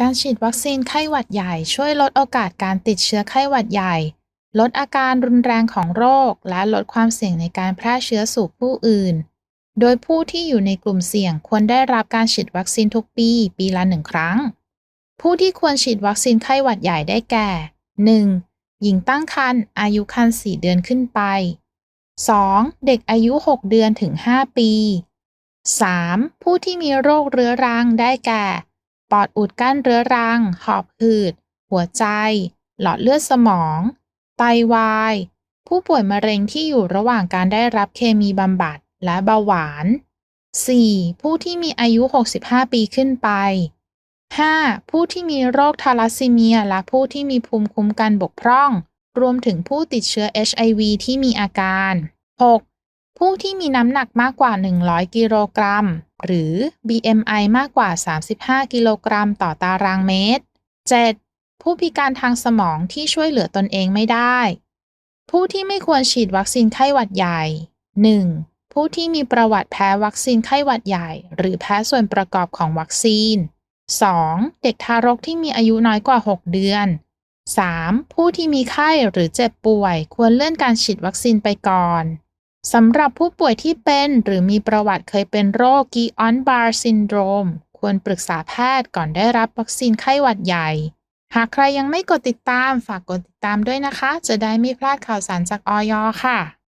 การฉีดวัคซีนไข้หวัดใหญ่ช่วยลดโอกาสการติดเชื้อไข้หวัดใหญ่ ลดอาการรุนแรงของโรค และลดความเสี่ยงในการแพร่เชื้อสู่ผู้อื่น โดยผู้ที่อยู่ในกลุ่มเสี่ยงควรได้รับการฉีดวัคซีนทุกปี ปีละหนึ่งครั้ง ผู้ที่ควรฉีดวัคซีนไข้หวัดใหญ่ได้แก่ 1. หญิงตั้งครรภ์อายุครรภ์4เดือนขึ้นไป 2. เด็กอายุ 6 เดือนถึง 5 ปี 3. ผู้ที่มีโรคเรื้อรังได้แก่ ปอดอุดกั้นเรื้อรัง หอบหืด หัวใจ หลอดเลือดสมอง ไตวาย ผู้ป่วยมะเร็งที่อยู่ระหว่างการได้รับเคมีบำบัดและเบาหวาน 4. ผู้ที่มีอายุ 65 ปีขึ้นไป 5. ผู้ที่มีโรคทาลัสซีเมีย และผู้ที่มีภูมิคุ้มกันบกพร่อง รวมถึงผู้ติดเชื้อ HIV ที่มีอาการ 6. ผู้ที่มีน้ำหนักมากกว่า 100 กิโลกรัม หรือ BMI มากกว่า 35 กิโลกรัมต่อตารางเมตร 7. ผู้พิการทางสมองที่ช่วยเหลือตนเองไม่ได้ ผู้ที่ไม่ควรฉีดวัคซีนไข้หวัดใหญ่ 1. ผู้ที่มีประวัติแพ้วัคซีนไข้หวัดใหญ่ หรือแพ้ส่วนประกอบของวัคซีน 2. เด็กทารกที่มีอายุน้อยกว่า 6 เดือน 3. ผู้ที่มีไข้หรือเจ็บป่วย ควรเลื่อนการฉีดวัคซีนไปก่อน สำหรับผู้ป่วยที่เป็นหรือมีประวัติเคยเป็นโรคกีออนบาร์ซินโดรมควรปรึกษาแพทย์ก่อนได้รับวัคซีนไข้หวัดใหญ่ หากใครยังไม่กดติดตามฝากกดติดตามด้วยนะคะ จะได้ไม่พลาดข่าวสารจากออยค่ะ